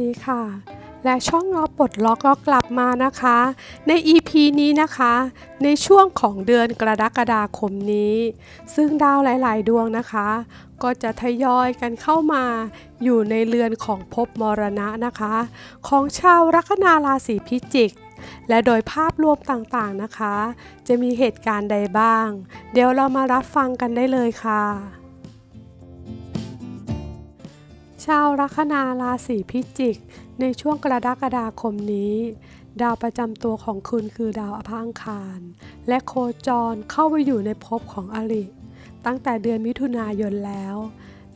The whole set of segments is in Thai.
ดีค่ะ และช่องเราปลดล็อกก็กลับมานะคะ ใน EP นี้นะคะ ในช่วงของเดือนกรกฎาคมนี้ ซึ่งดาวหลาย ๆ ดวงนะคะ ก็จะทยอยกันเข้ามาอยู่ในเรือนของภพมรณะนะคะ ของชาวลัคนาราศีพิจิกและโดยภาพรวมต่างๆนะคะ จะมีเหตุการณ์ใดบ้าง เดี๋ยวเรามารับฟังกันได้เลยค่ะ ชาวลัคนาราศีพิจิก ในช่วงกรกฎาคมนี้ ดาวประจำตัวของคุณคือดาวอภอังคาร และโคจรเข้าไปอยู่ในภพของอริ ตั้งแต่เดือนมิถุนายนแล้ว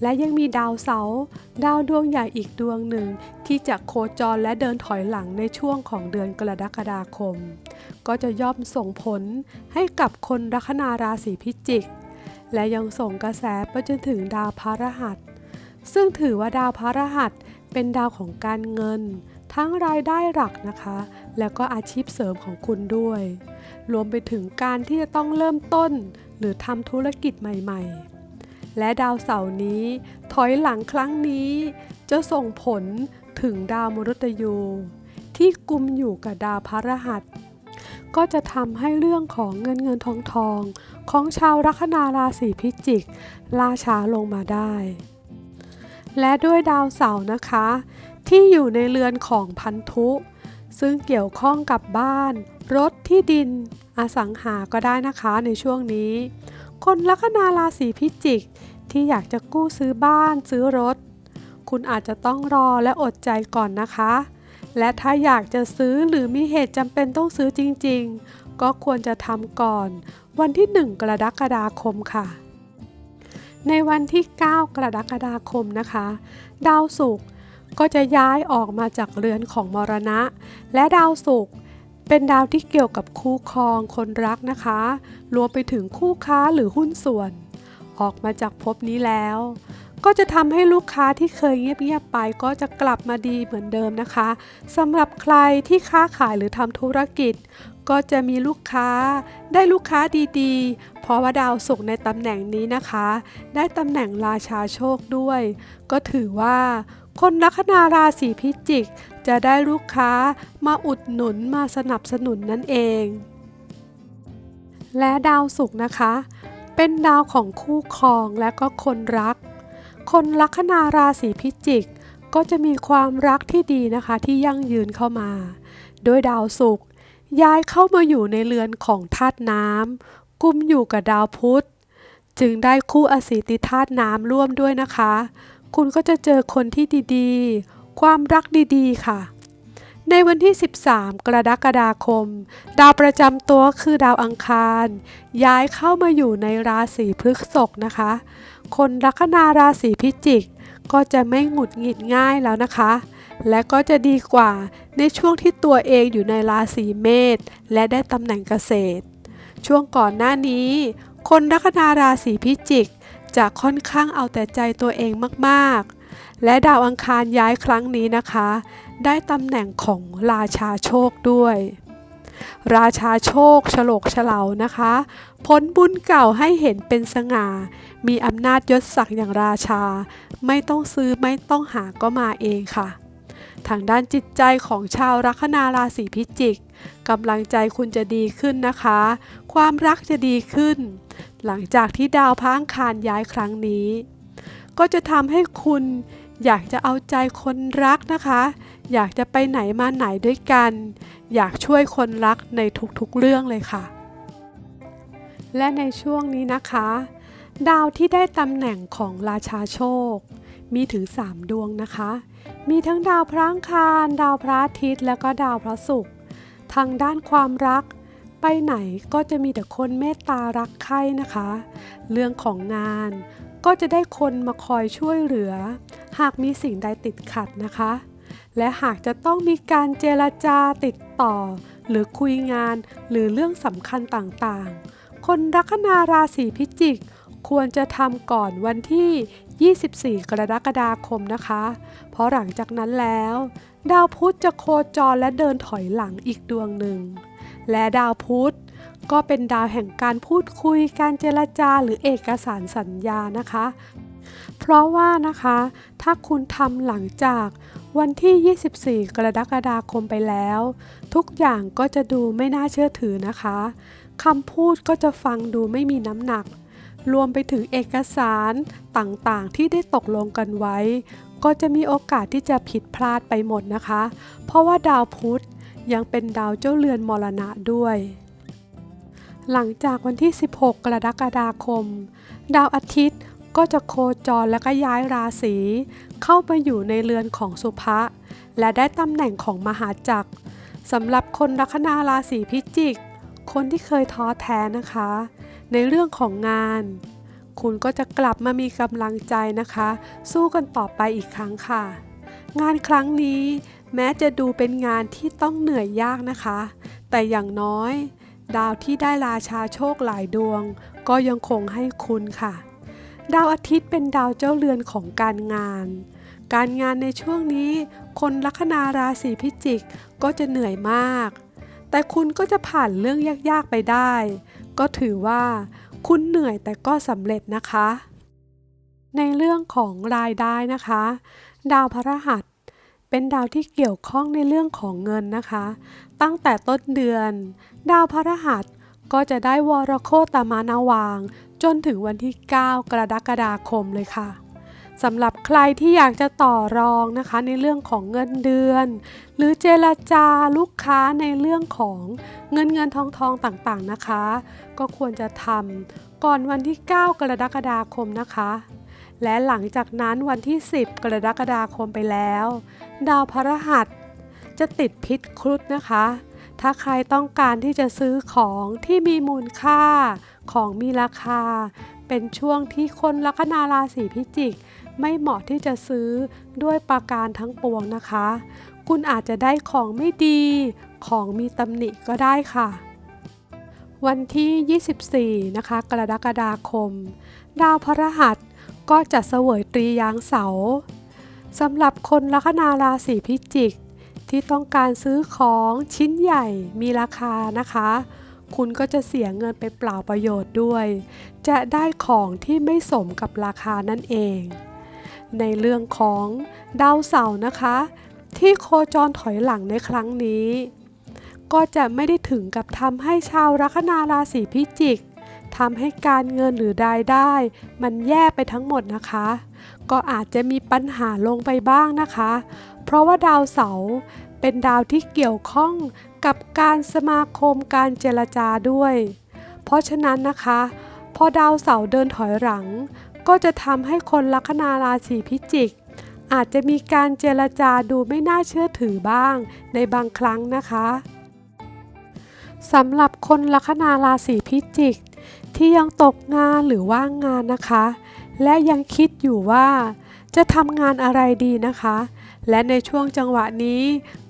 และยังมีดาวเสาร์ดาวดวงใหญ่อีกดวงหนึ่ง ที่จะโคจรและเดินถอยหลังในช่วงของเดือนกรกฎาคม ก็จะย่อมส่งผลให้กับคนลัคนาราศีพิจิก และยังส่งกระแสไปจนถึงดาวพระรหัส ซึ่งถือว่าดาวพระรหัสเป็นดาวของการเงิน ทั้งรายได้หลักนะคะ แล้วก็อาชีพเสริมของคุณด้วย รวมไปถึงการที่จะต้องเริ่มต้น หรือทำธุรกิจใหม่ๆ และดาวเสาร์นี้ ถอยหลังครั้งนี้ จะส่งผลถึงดาวมฤตยู ที่กุมอยู่กับดาวพระรหัส ก็จะทำให้เรื่องของเงินเงินทองทอง ของชาวลัคนาราศีพิจิก ล่าช้าลงมาได้ และด้วยดาวเสาร์นะคะ ที่อยู่ในเรือนของพันธุ ซึ่งเกี่ยวข้องกับบ้าน รถที่ดิน อสังหาก็ได้นะคะในช่วงนี้ คนลัคนาราศีพิจิก ที่อยากจะกู้ซื้อบ้านซื้อรถ คุณอาจจะต้องรอและอดใจก่อนนะคะ และถ้าอยากจะซื้อหรือมีเหตุจำเป็นต้องซื้อจริง ๆ ก็ควรจะทำก่อน วันที่ 1 กรกฎาคมค่ะ ในวันที่ 9 กรกฎาคมนะคะ ดาวศุกร์ก็จะย้ายออกมาจากเรือนของมรณะ และดาวศุกร์เป็นดาวที่เกี่ยวกับคู่ครองคนรักนะคะ รวมไปถึงคู่ค้าหรือหุ้นส่วน ออกมาจากภพนี้แล้ว ก็จะทำให้ลูกค้าที่เคยเงียบๆไป ก็จะกลับมาดีเหมือนเดิมนะคะสำหรับใครที่ค้าขายหรือทำธุรกิจ ก็จะมีลูกค้า ได้ลูกค้าดีๆ เพราะว่าดาวศุกร์ในตำแหน่งนี้นะคะ ได้ตำแหน่งราชาโชคด้วย ก็ถือว่าคนลัคนาราศีพิจิก จะได้ลูกค้ามาอุดหนุนมาสนับสนุนนั่นเอง และดาวศุกร์นะคะ เป็นดาวของคู่ครองและก็คนรัก คนลัคนาราศีพิจิก ก็จะมีความรักที่ดีนะคะที่ยั่งยืนเข้ามา โดยดาวศุกร์ย้ายเข้ามาอยู่ในเรือนของธาตุน้ำกุมอยู่กับดาวพุธ จึงได้คู่อสีติธาตุน้ำร่วมด้วยนะคะ คุณก็จะเจอคนที่ดีๆ ความรักดีๆค่ะ ในวันที่ 13 กรกฎาคม ดาวประจำตัวคือดาวอังคาร ย้ายเข้ามาอยู่ในราศีพฤษภนะคะ คนลัคนาราศีพิจิก ก็จะไม่หงุดหงิดง่ายแล้วนะคะ และก็จะดีกว่าในช่วงที่ตัวเองอยู่ในราศีเมษและได้ตำแหน่งเกษตร ช่วงก่อนหน้านี้ คนลัคนาราศีพิจิก จะค่อนข้างเอาแต่ใจตัวเองมากๆ และดาวอังคารย้ายครั้งนี้นะคะ ได้ตำแหน่งของราชาโชคด้วย ราชาโชคฉลกเฉลานะคะผลบุญเก่าให้เห็นเป็นสง่า มีอำนาจยศศักดิ์อย่างราชา ไม่ต้องซื้อไม่ต้องหาก็มาเองค่ะ ทางด้านจิตใจของชาวลัคนาราศีพิจิกกำลังใจคุณจะดีขึ้นนะคะ ความรักจะดีขึ้น หลังจากที่ดาวพังคารย้ายครั้งนี้ ก็จะทำให้คุณ อยากจะเอาใจคนรักนะคะ อยากจะไปไหนมาไหนด้วยกัน อยากช่วยคนรักในทุกๆเรื่องเลยค่ะ และในช่วงนี้นะคะ ดาวที่ได้ตำแหน่งของราชาโชค มีถึง 3 ดวงนะคะ มีทั้งดาวพระอังคาร ดาวพระอาทิตย์ แล้วก็ดาวพระศุกร์ทางด้านความรักไปไหนก็จะมีแต่คนเมตตารักใคร่นะคะ เรื่องของงาน ก็จะได้คนมาคอยช่วยเหลือ หากมีสิ่งใดติดขัดนะคะ และหากจะต้องมีการเจรจาติดต่อ หรือคุยงานหรือเรื่องสำคัญต่างๆ คนลัคนาราศีพิจิก ควรจะทำก่อนวันที่ 24 กรกฎาคมนะคะ เพราะหลังจากนั้นแล้ว ดาวพุธจะโคจรและเดินถอยหลังอีกดวงหนึ่ง และดาวพุธ ก็เป็นดาวแห่งการพูดคุย การเจรจาหรือเอกสารสัญญานะคะ เพราะว่านะคะ ถ้าคุณทำหลังจากวันที่ 24 กรกฎาคมไปแล้ว ทุกอย่างก็จะดูไม่น่าเชื่อถือนะคะคำพูดก็จะฟังดูไม่มีน้ำหนัก รวมไปถึงเอกสารต่างๆ ที่ได้ตกลงกันไว้ ก็จะมีโอกาสที่จะผิดพลาดไปหมดนะคะ เพราะว่าดาวพุธยังเป็นดาวเจ้าเรือนมรณะด้วย หลังจากวันที่ 16 กรกฎาคม ดาวอาทิตย์ก็จะโคจรและก็ย้ายราศีเข้าไปอยู่ในเรือนของสุภะและได้ตำแหน่งของมหาจักรสำหรับคนลัคนาราศีพิจิก คนที่เคยท้อแท้นะคะ ในเรื่องของงาน คุณก็จะกลับมามีกำลังใจนะคะ สู้กันต่อไปอีกครั้งค่ะ งานครั้งนี้แม้จะดูเป็นงานที่ต้องเหนื่อยยากนะคะ แต่อย่างน้อย ดาวที่ได้ราชาโชคหลายดวง ก็ยังคงให้คุณค่ะ ดาวอาทิตย์เป็นดาวเจ้าเรือนของการงาน การงานในช่วงนี้ คนลัคนาราศีพิจิกก็จะเหนื่อยมาก แต่คุณก็จะผ่านเรื่องยากๆไปได้ ก็ถือว่า คุณเหนื่อยแต่ก็สำเร็จนะคะ ในเรื่องของรายได้นะคะ ดาวพระหัส เป็นดาวที่เกี่ยวข้องในเรื่องของเงินนะคะ ตั้งแต่ต้นเดือน ดาวพระหัสก็จะได้วรโคตามานาวาง จนถึงวันที่ 9 กรกฎาคมเลยค่ะสำหรับใครที่อยากจะต่อรองนะคะ ในเรื่องของเงินเดือน หรือเจรจาลูกค้าในเรื่องของเงินเงินทองทองต่างๆนะคะ ก็ควรจะทำก่อนวันที่ 9 กรกฎาคมนะคะ และหลังจากนั้นวันที่ 10 กรกฎาคมไปแล้ว ดาวพระหัสจะติดพิษครุฑนะคะ ถ้าใครต้องการที่จะซื้อของที่มีมูลค่าของมีราคา เป็นช่วงที่คนลัคนาราศีพิจิก ไม่เหมาะที่จะซื้อด้วยประการทั้งปวงนะคะ คุณอาจจะได้ของไม่ดี ของมีตำหนิก็ได้ค่ะวันที่ 24 นะคะ กรกฎาคม ดาวพระหัส ก็จะเสวยตรียางเสาสำหรับคนลัคนาราศีพิจิก ที่ต้องการซื้อของชิ้นใหญ่มีราคานะคะ คุณก็จะเสียเงินไปเปล่าประโยชน์ด้วย จะได้ของที่ไม่สมกับราคานั่นเอง ในเรื่องของดาวเสาร์นะคะ ที่โคจรถอยหลังในครั้งนี้ ก็จะไม่ได้ถึงกับทำให้ชาวลัคนาราศีพิจิก ทำให้การเงินหรือรายได้ มันแย่ไปทั้งหมดนะคะ ก็อาจจะมีปัญหาลงไปบ้างนะคะ เพราะว่าดาวเสาร์เป็นดาวที่เกี่ยวข้องกับการสมาคมการเจรจาด้วย เพราะฉะนั้นนะคะ พอดาวเสาร์เดินถอยหลัง ก็จะทำให้คนลัคนาราศีพิจิก อาจจะมีการเจรจาดูไม่น่าเชื่อถือบ้าง ในบางครั้งนะคะสำหรับคนลัคนาราศีพิจิก ที่ยังตกงานหรือว่างงานนะคะ และยังคิดอยู่ว่า จะทำงานอะไรดีนะคะ และในช่วงจังหวะนี้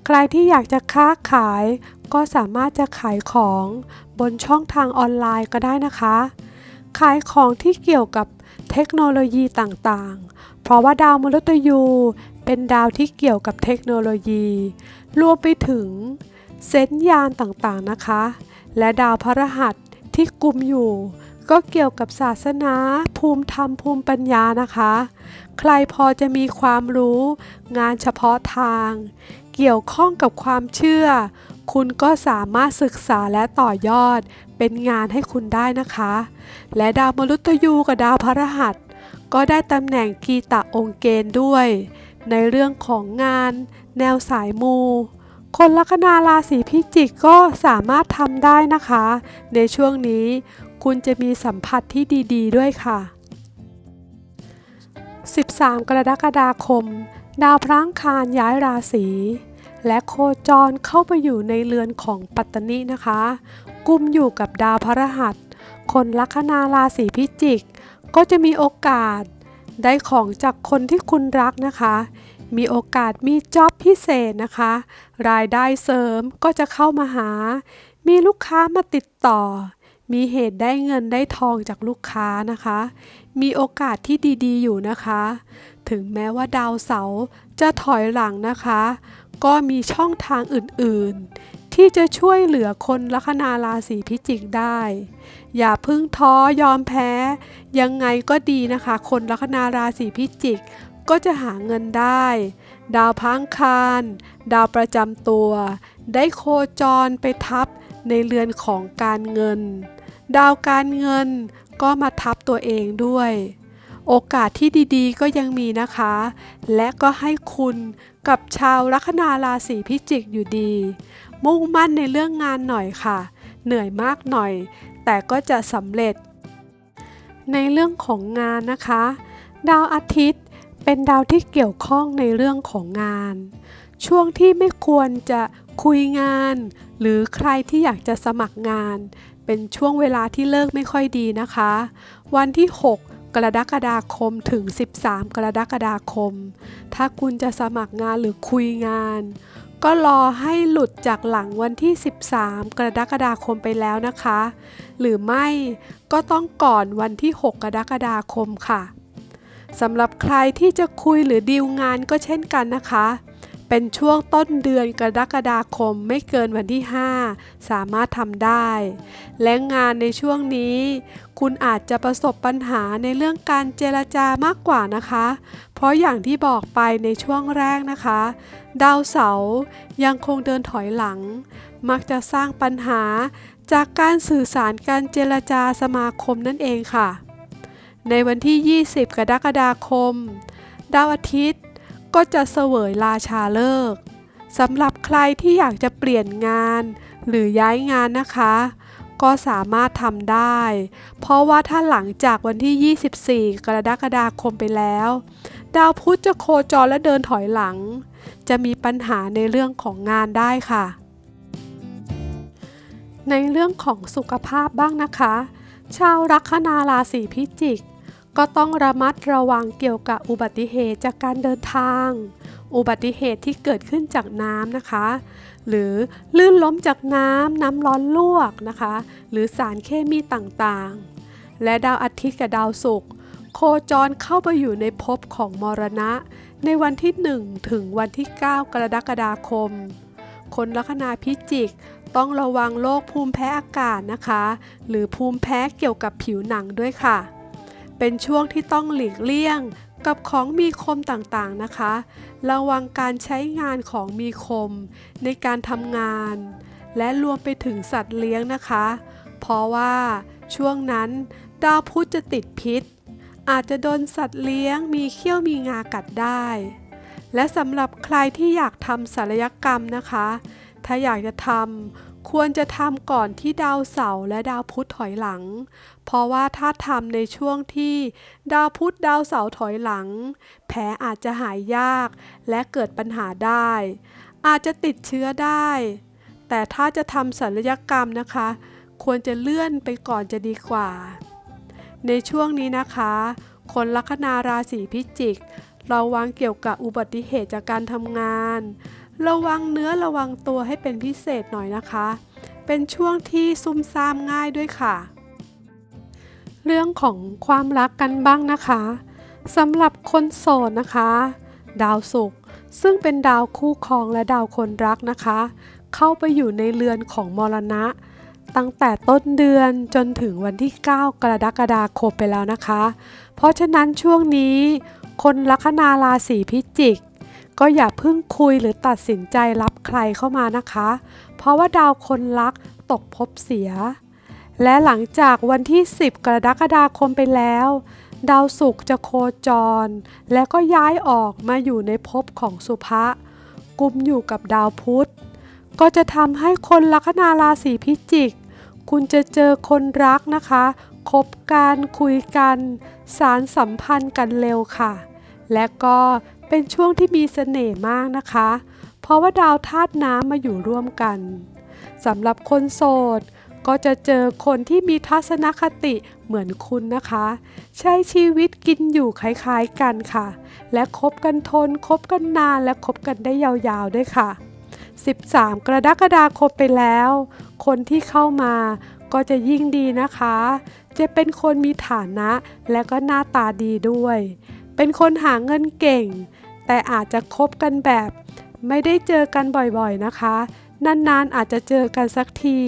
ใครที่อยากจะค้าขาย ก็สามารถจะขายของบนช่องทางออนไลน์ก็ได้นะคะ ขายของที่เกี่ยวกับเทคโนโลยีต่างๆ เพราะว่าดาวมฤตยูเป็นดาวที่เกี่ยวกับเทคโนโลยี รวมไปถึงเซนยานต่างๆนะคะ และดาวพระหัส ที่กลุ่มอยู่ ก็เกี่ยวกับศาสนา ภูมิธรรมภูมิปัญญานะคะ ใครพอจะมีความรู้ งานเฉพาะทาง เกี่ยวข้องกับความเชื่อ คุณก็สามารถศึกษาและต่อยอด เป็นงานให้คุณได้นะคะ และดาวมฤตยูกับดาวพระหัส ก็ได้ตำแหน่งกีตะองค์เกณฑ์ด้วย ในเรื่องของงาน แนวสายมู คนลัคนาราศีพิจิกก็สามารถทำได้นะคะ ในช่วงนี้คุณจะมีสัมผัสที่ดี ๆ ด้วยค่ะ 13 กรกฎาคม ดาวพระอังคารย้ายราศีและโคจรเข้าไปอยู่ในเรือนของปัตตนินะคะ กุมอยู่กับดาวพระหัส คนลัคนาราศีพิจิก ก็จะมีโอกาสได้ของจากคนที่คุณรักนะคะ มีโอกาสมีจ็อบพิเศษนะคะ รายได้เสริมก็จะเข้ามาหา มีลูกค้ามาติดต่อ มีเหตุได้เงินได้ทองจากลูกค้านะคะ มีโอกาสที่ดีๆอยู่นะคะ ถึงแม้ว่าดาวเสาร์จะถอยหลังนะคะ ก็มีช่องทางอื่นๆ ที่จะช่วยเหลือคนลัคนาราศีพิจิกได้ อย่าพึ่งท้อยอมแพ้ ยังไงก็ดีนะคะ คนลัคนาราศีพิจิก ก็จะหาเงินได้ ดาวพังคาร ดาวประจำตัว ได้โคจรไปทับในเรือนของการเงิน ดาวการเงินก็มาทับตัวเองด้วย โอกาสที่ดีๆก็ยังมีนะคะ และก็ให้คุณกับชาวลัคนาราศีพิจิกอยู่ดี มุ่งมั่นในเรื่องงานหน่อยค่ะ เหนื่อยมากหน่อย แต่ก็จะสำเร็จ ในเรื่องของงานนะคะ ดาวอาทิตย์ เป็นดาวที่เกี่ยวข้องในเรื่องของงาน ช่วงที่ไม่ควรจะคุยงาน หรือใครที่อยากจะสมัครงาน เป็นช่วงเวลาที่เลิกไม่ค่อยดีนะคะ วันที่ 6 กรกฎาคมถึง 13 กรกฎาคม ถ้าคุณจะสมัครงานหรือคุยงาน ก็รอให้หลุดจากหลังวันที่ 13 กรกฎาคมไปแล้วนะคะ หรือไม่ก็ต้องก่อนวันที่ 6 กรกฎาคมค่ะ สำหรับใครที่จะคุยหรือดีลงานก็เช่นกันนะคะ เป็นช่วงต้นเดือนกรกฎาคมไม่เกินวันที่ 5 สามารถทำได้ และงานในช่วงนี้ คุณอาจจะประสบปัญหาในเรื่องการเจรจามากกว่านะคะ เพราะอย่างที่บอกไปในช่วงแรกนะคะ ดาวเสาร์ยังคงเดินถอยหลัง มักจะสร้างปัญหาจากการสื่อสารการเจรจาสมาคมนั่นเองค่ะ ในวันที่ 20 กรกฎาคม ดาวอาทิตย์ก็จะเสวยราชาเลิกสำหรับใครที่อยากจะเปลี่ยนงาน หรือย้ายงานนะคะ ก็สามารถทำได้ เพราะว่าถ้าหลังจากวันที่ 24 กรกฎาคมไปแล้ว ดาวพุธจะโคจรและเดินถอยหลัง จะมีปัญหาในเรื่องของงานได้ค่ะ ในเรื่องของสุขภาพบ้างนะคะ ชาวลัคนาราศีพิจิก ก็ต้องระมัดระวังเกี่ยวกับอุบัติเหตุจากการเดินทาง อุบัติเหตุที่เกิดขึ้นจากน้ำนะคะ หรือลื่นล้มจากน้ำน้ำร้อนลวกนะคะ หรือสารเคมีต่างๆ และดาวอาทิตย์กับดาวศุกร์โคจรเข้าไปอยู่ในภพของมรณะ ในวันที่ 1 ถึงวันที่ 9 กรกฎาคม คนลัคนาพิจิกต้องระวังโรคภูมิแพ้อากาศนะคะ หรือภูมิแพ้เกี่ยวกับผิวหนังด้วยค่ะ เป็นช่วงที่ต้องหลีกเลี่ยง กับของมีคมต่างๆนะคะ ระวังการใช้งานของมีคม ในการทำงาน และรวมไปถึงสัตว์เลี้ยงนะคะ เพราะว่าช่วงนั้นดาวพุธจะติดพิษ อาจจะโดนสัตว์เลี้ยงมีเขี้ยวมีงากัดได้ และสำหรับใครที่อยากทำศัลยกรรมนะคะ ถ้าอยากจะทำ ควรจะทำก่อนที่ดาวเสาร์และดาวพุธถอยหลัง เพราะว่าถ้าทำในช่วงที่ดาวพุธดาวเสาร์ถอยหลัง แผลอาจจะหายยากและเกิดปัญหาได้ อาจจะติดเชื้อได้ แต่ถ้าจะทำศัลยกรรมนะคะ ควรจะเลื่อนไปก่อนจะดีกว่า ในช่วงนี้นะคะ คนลัคนาราศีพิจิก ระวังเกี่ยวกับอุบัติเหตุจากการทำงาน ระวังเนื้อระวังตัวให้เป็นพิเศษหน่อยนะคะ เป็นช่วงที่ซุ่มซ่ามง่ายด้วยค่ะ เรื่องของความรักกันบ้างนะคะสำหรับคนโสดนะคะ ดาวศุกร์ซึ่งเป็นดาวคู่ครองและดาวคนรักนะคะ เข้าไปอยู่ในเรือนของมรณะ ตั้งแต่ต้นเดือนจนถึงวันที่ 9 กรกฎาคมไปแล้วนะคะ เพราะฉะนั้นช่วงนี้ คนลัคนาราศีพิจิก ก็อย่าเพิ่งคุยหรือตัดสินใจรับใครเข้ามานะคะ เพราะว่าดาวคนรักตกภพเสีย และหลังจากวันที่ 10 กรกฎาคมไปแล้ว ดาวศุกร์จะโคจร และก็ย้ายออกมาอยู่ในภพของสุภะกุมอยู่กับดาวพุธ ก็จะทำให้คนลัคนาราศีพิจิก คุณจะเจอคนรักนะคะคบกันคุยกัน สารสัมพันธ์กันเร็วค่ะ และก็ เป็นช่วงที่มีเสน่ห์มากนะคะ เพราะว่าดาวธาตุน้ำมาอยู่ร่วมกันสำหรับคนโสด ก็จะเจอคนที่มีทัศนคติเหมือนคุณนะคะ ใช้ชีวิตกินอยู่คล้ายๆกันค่ะ และคบกันทนคบกันนานและคบกันได้ยาวๆด้วยค่ะ 13 กรกฎาคมไปแล้ว คนที่เข้ามาก็จะยิ่งดีนะคะ จะเป็นคนมีฐานะและก็หน้าตาดีด้วย เป็นคนหาเงินเก่ง แต่อาจจะคบกันแบบ ไม่ได้เจอกันบ่อยๆนะคะ นานๆอาจจะเจอกันสักที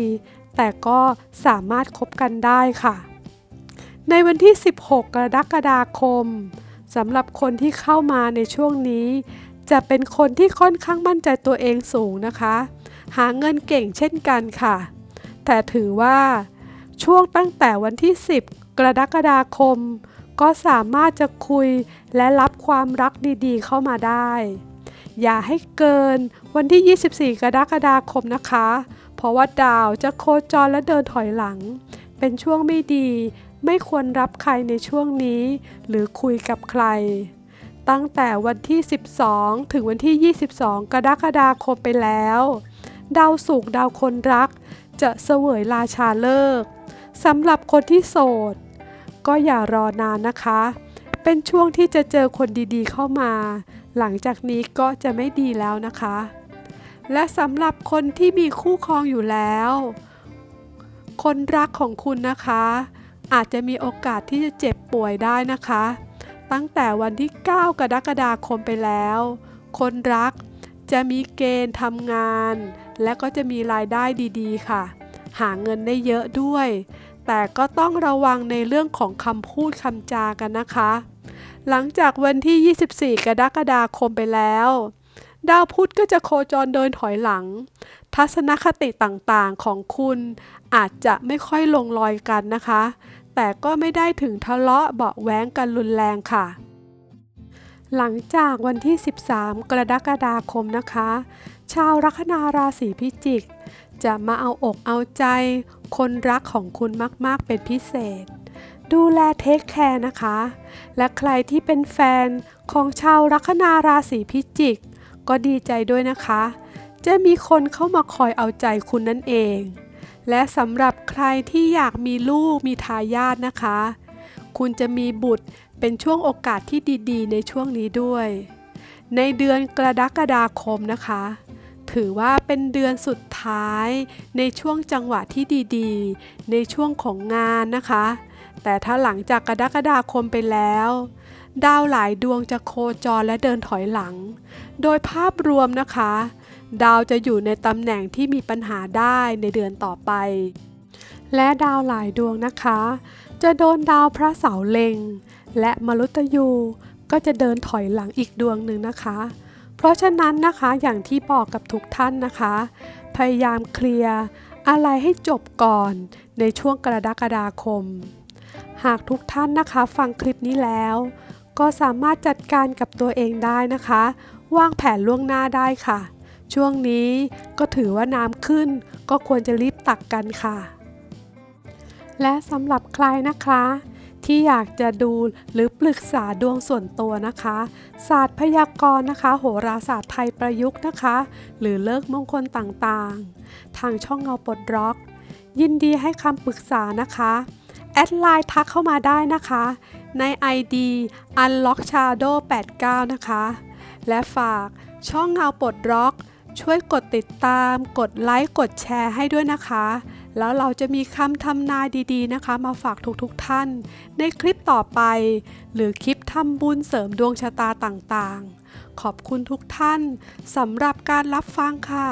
แต่ก็สามารถคบกันได้ค่ะ ในวันที่ 16 กรกฎาคมสำหรับคนที่เข้ามาในช่วงนี้ จะเป็นคนที่ค่อนข้างมั่นใจตัวเองสูงนะคะ หาเงินเก่งเช่นกันค่ะ แต่ถือว่าช่วงตั้งแต่วันที่ 10 กรกฎาคม ก็สามารถจะคุยและรับความรักดีๆ เข้ามาได้ อย่าให้เกินวันที่ 24 กรกฎาคมนะคะ เพราะว่าดาวจะโคจรและเดินถอยหลัง เป็นช่วงไม่ดี ไม่ควรรับใครในช่วงนี้ หรือคุยกับใคร ตั้งแต่วันที่ 12 ถึงวันที่ 22 กรกฎาคมไปแล้ว ดาวสุกดาวคนรัก จะเสวยราชาเลิกสำหรับคนที่โสด ก็อย่ารอนานนะคะ เป็นช่วงที่จะเจอคนดีๆเข้ามา หลังจากนี้ก็จะไม่ดีแล้วนะคะ และสำหรับคนที่มีคู่ครองอยู่แล้ว คนรักของคุณนะคะ อาจจะมีโอกาสที่จะเจ็บป่วยได้นะคะ ตั้งแต่วันที่ 9 กรกฎาคมไปแล้ว คนรักจะมีเกณฑ์ทำงาน และก็จะมีรายได้ดีๆ ค่ะ หาเงินได้เยอะด้วย แต่ก็ต้องระวังในเรื่องของคำพูดคำจากันนะคะ หลังจากวันที่ 24 กรกฎาคมไปแล้ว ดาวพุธก็จะโคจรเดินถอยหลัง ทัศนคติต่างๆของคุณอาจจะไม่ค่อยลงรอยกันนะคะ แต่ก็ไม่ได้ถึงทะเลาะเบาะแว้งกันรุนแรงค่ะหลังจากวันที่ 13 กรกฎาคมนะคะ ชาวลัคนาราศีพิจิก จะมาเอาอกเอาใจ คนรักของคุณมาก ๆ เป็นพิเศษ ดูแลเทคแคร์นะคะ และใครที่เป็นแฟนของชาวลัคนาราศีพิจิก ก็ดีใจด้วยนะคะ จะมีคนเข้ามาคอยเอาใจคุณนั่นเอง และสำหรับใครที่อยากมีลูกมีทายาทนะคะ คุณจะมีบุตรเป็นช่วงโอกาสที่ดีๆ ในช่วงนี้ด้วย ในเดือนกรกฎาคมนะคะ ถือว่าเป็นเดือนสุดท้าย ในช่วงจังหวะที่ดีๆ ในช่วงของงานนะคะ แต่ถ้าหลังจากกรกฎาคมไปแล้ว ดาวหลายดวงจะโคจรและเดินถอยหลัง โดยภาพรวมนะคะ ดาวจะอยู่ในตำแหน่งที่มีปัญหาได้ในเดือนต่อไป และดาวหลายดวงนะคะ จะโดนดาวพระเสาร์เล็ง และมรุตยูก็จะเดินถอยหลังอีกดวงหนึ่งนะคะ เพราะฉะนั้นนะคะอย่างที่บอกกับทุกท่านนะคะ พยายามเคลียร์อะไรให้จบก่อนในช่วงกรกฎาคม หากทุกท่านนะคะฟังคลิปนี้แล้ว ก็สามารถจัดการกับตัวเองได้นะคะ วางแผนล่วงหน้าได้ค่ะ ช่วงนี้ก็ถือว่าน้ำขึ้น ก็ควรจะรีบตักกันค่ะ และสำหรับใครนะคะ ที่อยากจะดูหรือปรึกษาดวงส่วนตัวนะคะ ศาสตร์พยากรณ์นะคะ โหราศาสตร์ไทยประยุกต์นะคะ หรือเลิกมงคลต่างๆ ทางช่องเงาปลดล็อก ยินดีให้คำปรึกษานะคะ แอดไลน์ทักเข้ามาได้นะคะ ใน ID Unlock Shadow 89นะคะ และฝากช่องเงาปลดล็อก ช่วยกดติดตาม กดไลค์ กดแชร์ให้ด้วยนะคะ แล้วเราจะมีคำทำนายดีๆนะคะ มาฝากทุกๆท่าน ในคลิปต่อไป หรือคลิปทำบุญเสริมดวงชะตาต่างๆ ขอบคุณทุกท่านสำหรับการรับฟังค่ะ